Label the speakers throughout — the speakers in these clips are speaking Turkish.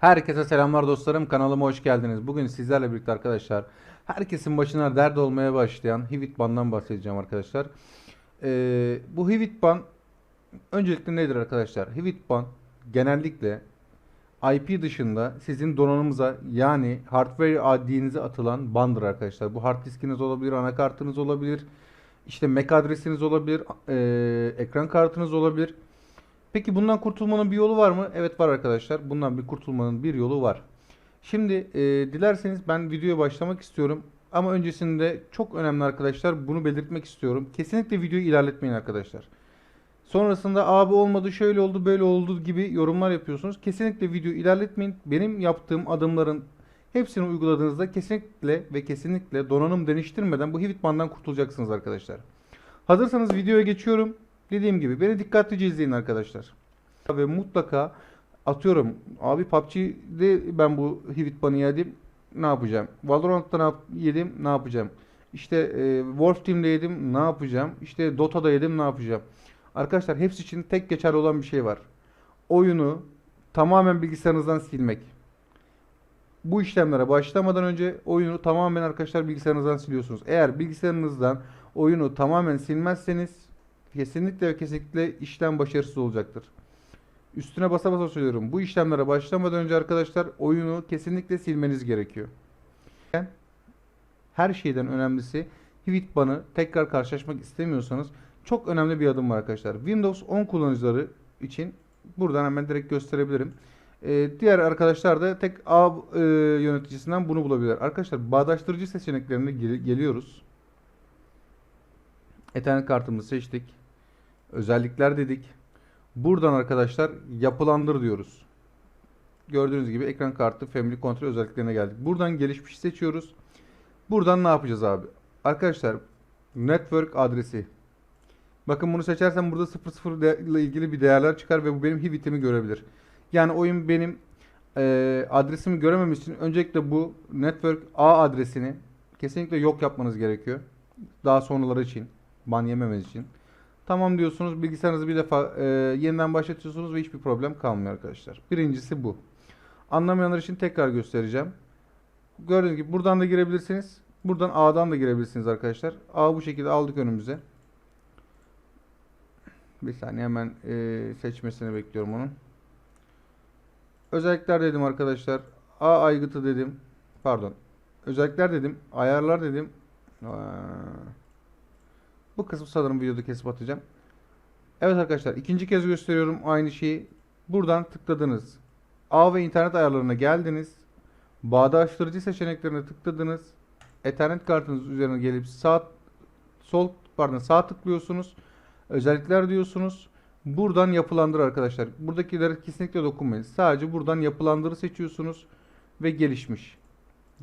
Speaker 1: Herkese selamlar dostlarım. Kanalıma hoş geldiniz. Bugün sizlerle birlikte arkadaşlar herkesin başına dert olmaya başlayan Hivitban'dan bahsedeceğim arkadaşlar. Ee, bu Hivitban öncelikle nedir arkadaşlar? Hivitban genellikle IP dışında sizin donanımıza yani hardware adinize atılan bandır arkadaşlar. Bu hard diskiniz olabilir, anakartınız olabilir, işte MAC adresiniz olabilir, ee, ekran kartınız olabilir. Peki bundan kurtulmanın bir yolu var mı? Evet var arkadaşlar. Bundan bir kurtulmanın bir yolu var. Şimdi e, dilerseniz ben videoya başlamak istiyorum. Ama öncesinde çok önemli arkadaşlar bunu belirtmek istiyorum. Kesinlikle videoyu ilerletmeyin arkadaşlar. Sonrasında abi olmadı şöyle oldu böyle oldu gibi yorumlar yapıyorsunuz. Kesinlikle videoyu ilerletmeyin. Benim yaptığım adımların hepsini uyguladığınızda kesinlikle ve kesinlikle donanım değiştirmeden bu Hivitman'dan kurtulacaksınız arkadaşlar. Hazırsanız videoya geçiyorum. Dediğim gibi beni dikkatlice izleyin arkadaşlar. Ve mutlaka atıyorum abi PUBG'de ben bu Hivitban'ı yedim ne yapacağım? Valorant'ta ne yap- yedim ne yapacağım? İşte e, Wolf Team'de yedim ne yapacağım? İşte Dota'da yedim ne yapacağım? Arkadaşlar hepsi için tek geçerli olan bir şey var. Oyunu tamamen bilgisayarınızdan silmek. Bu işlemlere başlamadan önce oyunu tamamen arkadaşlar bilgisayarınızdan siliyorsunuz. Eğer bilgisayarınızdan oyunu tamamen silmezseniz kesinlikle ve kesinlikle işlem başarısız olacaktır. Üstüne basa basa söylüyorum. Bu işlemlere başlamadan önce arkadaşlar oyunu kesinlikle silmeniz gerekiyor. Her şeyden önemlisi Hivitban'ı tekrar karşılaşmak istemiyorsanız çok önemli bir adım var arkadaşlar. Windows 10 kullanıcıları için buradan hemen direkt gösterebilirim. Ee, diğer arkadaşlar da tek A e, yöneticisinden bunu bulabilir. Arkadaşlar bağdaştırıcı seçeneklerine gel- geliyoruz. Ethernet kartımızı seçtik. Özellikler dedik. Buradan arkadaşlar yapılandır diyoruz. Gördüğünüz gibi ekran kartı Family Control özelliklerine geldik. Buradan gelişmiş seçiyoruz. Buradan ne yapacağız abi? Arkadaşlar network adresi. Bakın bunu seçersem burada 00 de- ile ilgili bir değerler çıkar ve bu benim hivitimi görebilir. Yani oyun benim e, adresimi görememiz için öncelikle bu network A adresini kesinlikle yok yapmanız gerekiyor. Daha sonraları için, ban yememeniz için. Tamam diyorsunuz, bilgisayarınızı bir defa e, yeniden başlatıyorsunuz ve hiçbir problem kalmıyor arkadaşlar. Birincisi bu. Anlamayanlar için tekrar göstereceğim. Gördüğünüz gibi buradan da girebilirsiniz. Buradan A'dan da girebilirsiniz arkadaşlar. A bu şekilde aldık önümüze. Bir saniye hemen e, seçmesini bekliyorum onun. Özellikler dedim arkadaşlar. A aygıtı dedim. Pardon. Özellikler dedim. Ayarlar dedim. Aa. Bu kısmı sanırım videoda kesip atacağım. Evet arkadaşlar ikinci kez gösteriyorum aynı şeyi. Buradan tıkladınız. A ve internet ayarlarına geldiniz. Bağdaştırıcı seçeneklerine tıkladınız. Ethernet kartınız üzerine gelip sağ sol pardon sağ tıklıyorsunuz. Özellikler diyorsunuz. Buradan yapılandır arkadaşlar. Buradakilere kesinlikle dokunmayın. Sadece buradan yapılandırı seçiyorsunuz ve gelişmiş.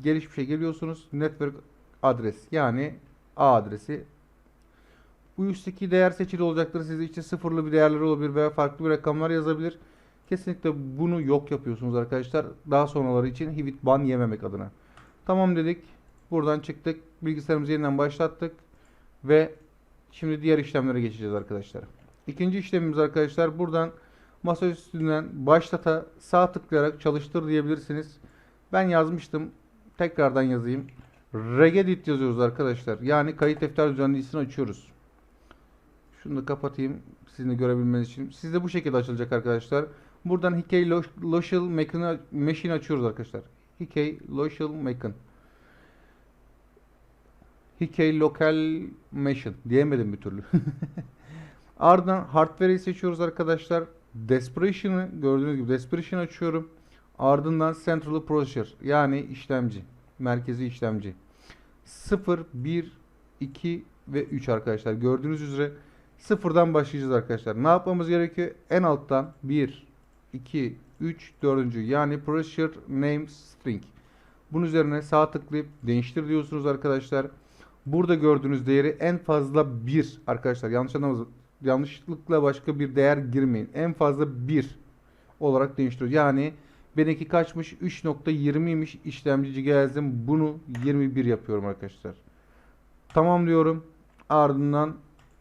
Speaker 1: Gelişmişe geliyorsunuz. Network adres yani A adresi bu üstteki değer seçili olacaktır. Siz için sıfırlı bir değerler olabilir veya farklı bir rakamlar yazabilir. Kesinlikle bunu yok yapıyorsunuz arkadaşlar. Daha sonraları için hivit ban yememek adına. Tamam dedik. Buradan çıktık. Bilgisayarımızı yeniden başlattık. Ve şimdi diğer işlemlere geçeceğiz arkadaşlar. İkinci işlemimiz arkadaşlar buradan masa üstünden başlata sağ tıklayarak çalıştır diyebilirsiniz. Ben yazmıştım. Tekrardan yazayım. Regedit yazıyoruz arkadaşlar. Yani kayıt defter düzenleyicisini açıyoruz. Şunu da kapatayım sizin de görebilmeniz için. Sizde bu şekilde açılacak arkadaşlar. Buradan Hickey Lo- Local Machine açıyoruz arkadaşlar. Hickey Local Machine. Hickey Local Machine diyemedim bir türlü. Ardından Hardware'i seçiyoruz arkadaşlar. Desperation'ı gördüğünüz gibi Desperation açıyorum. Ardından Central Processor yani işlemci. Merkezi işlemci. 0, 1, 2 ve 3 arkadaşlar. Gördüğünüz üzere sıfırdan başlayacağız arkadaşlar. Ne yapmamız gerekiyor? En alttan 1, 2, 3, 4. yani Processor Name String. Bunun üzerine sağ tıklayıp değiştir diyorsunuz arkadaşlar. Burada gördüğünüz değeri en fazla 1 arkadaşlar. Yanlış anlamayın. Yanlışlıkla başka bir değer girmeyin. En fazla 1 olarak değiştiriyoruz. Yani benimki kaçmış? 3.20'ymiş işlemci cihazım. Bunu 21 yapıyorum arkadaşlar. Tamam diyorum. Ardından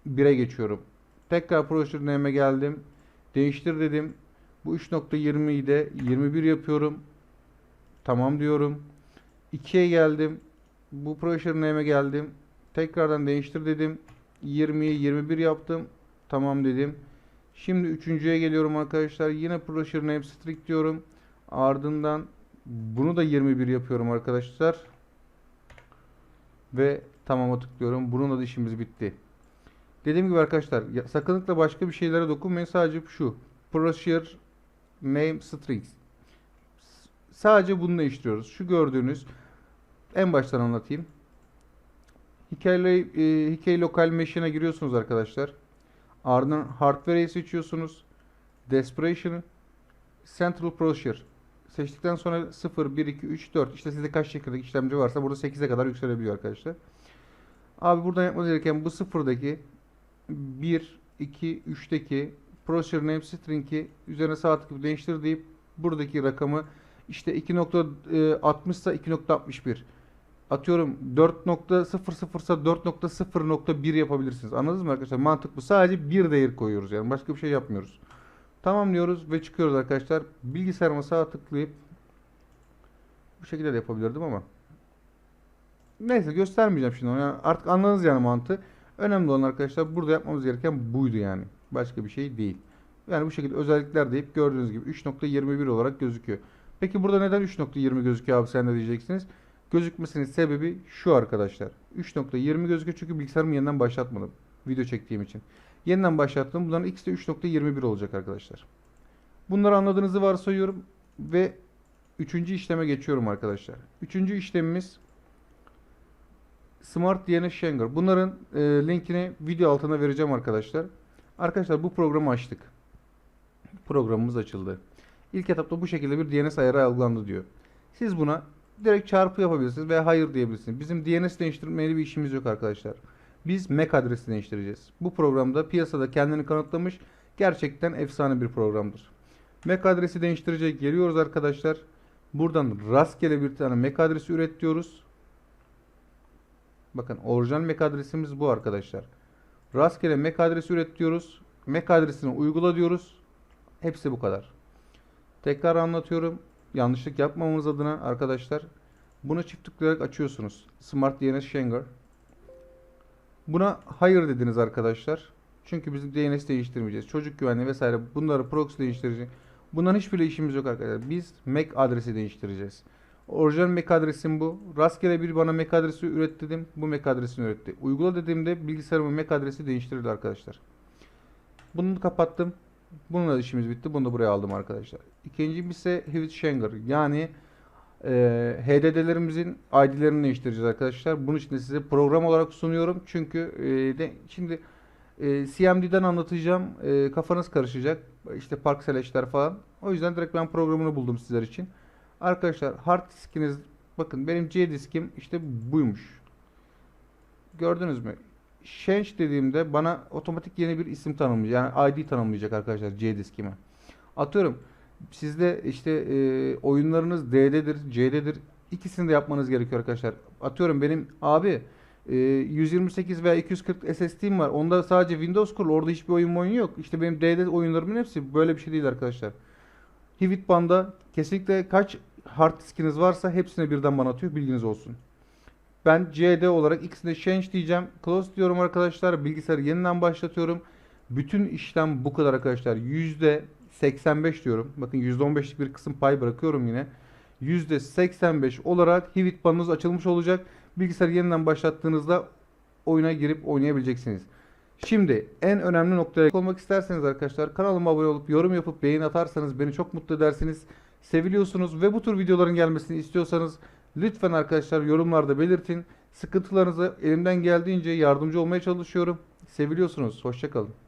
Speaker 1: 1'e geçiyorum. Tekrar Procedure Name'e geldim. Değiştir dedim. Bu 3.20'yi de 21 yapıyorum. Tamam diyorum. 2'ye geldim. Bu pressure name'e geldim. Tekrardan değiştir dedim. 20'yi 21 yaptım. Tamam dedim. Şimdi üçüncüye geliyorum arkadaşlar. Yine pressure name strict diyorum. Ardından bunu da 21 yapıyorum arkadaşlar. Ve tamama tıklıyorum. Bununla da işimiz bitti. Dediğim gibi arkadaşlar sakınlıkla başka bir şeylere dokunmayın. Sadece şu. Pressure name strings. Sadece bununla işliyoruz. Şu gördüğünüz en baştan anlatayım. Hikaye, e, hikaye lokal mesh'ine giriyorsunuz arkadaşlar. Ardından hardware'yi seçiyorsunuz. Desperation'ı Central Procedure seçtikten sonra 0, 1, 2, 3, 4 işte sizde kaç çekirdek işlemci varsa burada 8'e kadar yükselebiliyor arkadaşlar. Abi buradan yapmanız gereken bu sıfırdaki 1, 2, 3'teki Procedure Name String'i üzerine sağ tıklayıp değiştir deyip buradaki rakamı işte 2.60 ise 2.61 atıyorum 4.00 ise 4.0.1 yapabilirsiniz. Anladınız mı arkadaşlar? Mantık bu. Sadece bir değer koyuyoruz yani. Başka bir şey yapmıyoruz. Tamam diyoruz ve çıkıyoruz arkadaşlar. Bilgisayarıma sağ tıklayıp bu şekilde de yapabilirdim ama neyse göstermeyeceğim şimdi. Yani artık anladınız yani mantığı. Önemli olan arkadaşlar burada yapmamız gereken buydu yani. Başka bir şey değil. Yani bu şekilde özellikler deyip gördüğünüz gibi 3.21 olarak gözüküyor. Peki burada neden 3.20 gözüküyor abi sen de diyeceksiniz. Gözükmesinin sebebi şu arkadaşlar. 3.20 gözüküyor çünkü bilgisayarımı yeniden başlatmadım. Video çektiğim için. Yeniden başlattım. Bunların ikisi de 3.21 olacak arkadaşlar. Bunları anladığınızı varsayıyorum ve üçüncü işleme geçiyorum arkadaşlar. Üçüncü işlemimiz Smart DNS Shanger. Bunların e, linkini video altına vereceğim arkadaşlar. Arkadaşlar bu programı açtık. Programımız açıldı. İlk etapta bu şekilde bir DNS ayarı algılandı diyor. Siz buna direkt çarpı yapabilirsiniz veya hayır diyebilirsiniz. Bizim DNS değiştirmeyle bir işimiz yok arkadaşlar. Biz MAC adresi değiştireceğiz. Bu programda piyasada kendini kanıtlamış gerçekten efsane bir programdır. MAC adresi değiştirecek geliyoruz arkadaşlar. Buradan rastgele bir tane MAC adresi üret diyoruz. Bakın orijinal MAC adresimiz bu arkadaşlar. Rastgele MAC adresi üret diyoruz. MAC adresini uygula diyoruz. Hepsi bu kadar. Tekrar anlatıyorum. Yanlışlık yapmamamız adına arkadaşlar. Bunu çift tıklayarak açıyorsunuz. Smart DNS Shanger. Buna hayır dediniz arkadaşlar. Çünkü bizim DNS değiştirmeyeceğiz. Çocuk güvenliği vesaire bunları proxy değiştirecek. Bunların hiçbir işimiz yok arkadaşlar. Biz MAC adresi değiştireceğiz. Orijinal MAC adresim bu. Rastgele bir bana MAC adresi üret dedim. Bu MAC adresini üretti. Uygula dediğimde bilgisayarımın MAC adresi değiştirildi arkadaşlar. Bunu kapattım. Bununla işimiz bitti. Bunu da buraya aldım arkadaşlar. İkinci ise Hewit Shanger. Yani e, HDD'lerimizin ID'lerini değiştireceğiz arkadaşlar. Bunun için de size program olarak sunuyorum. Çünkü e, de, şimdi e, CMD'den anlatacağım. E, kafanız karışacak. İşte park slash'ler falan. O yüzden direkt ben programını buldum sizler için. Arkadaşlar hard diskiniz bakın benim C diskim işte buymuş. Gördünüz mü? Change dediğimde bana otomatik yeni bir isim tanımlayacak. Yani ID tanımlayacak arkadaşlar C diskime. Atıyorum sizde işte e, oyunlarınız D'dedir, C'dedir. İkisini de yapmanız gerekiyor arkadaşlar. Atıyorum benim abi e, 128 veya 240 SSD'm var. Onda sadece Windows kurulu. Orada hiçbir oyun oyun yok. İşte benim D'de oyunlarımın hepsi böyle bir şey değil arkadaşlar. Hivit Band'a kesinlikle kaç hard diskiniz varsa hepsine birden bana atıyor. Bilginiz olsun. Ben CD olarak ikisine change diyeceğim. Close diyorum arkadaşlar. Bilgisayarı yeniden başlatıyorum. Bütün işlem bu kadar arkadaşlar. %85 diyorum. Bakın %15'lik bir kısım pay bırakıyorum yine. %85 olarak Hivit bandınız açılmış olacak. Bilgisayarı yeniden başlattığınızda oyuna girip oynayabileceksiniz. Şimdi en önemli noktaya olmak isterseniz arkadaşlar kanalıma abone olup yorum yapıp beğeni atarsanız beni çok mutlu edersiniz. Seviliyorsunuz ve bu tür videoların gelmesini istiyorsanız lütfen arkadaşlar yorumlarda belirtin. Sıkıntılarınızı elimden geldiğince yardımcı olmaya çalışıyorum. Seviliyorsunuz. Hoşçakalın.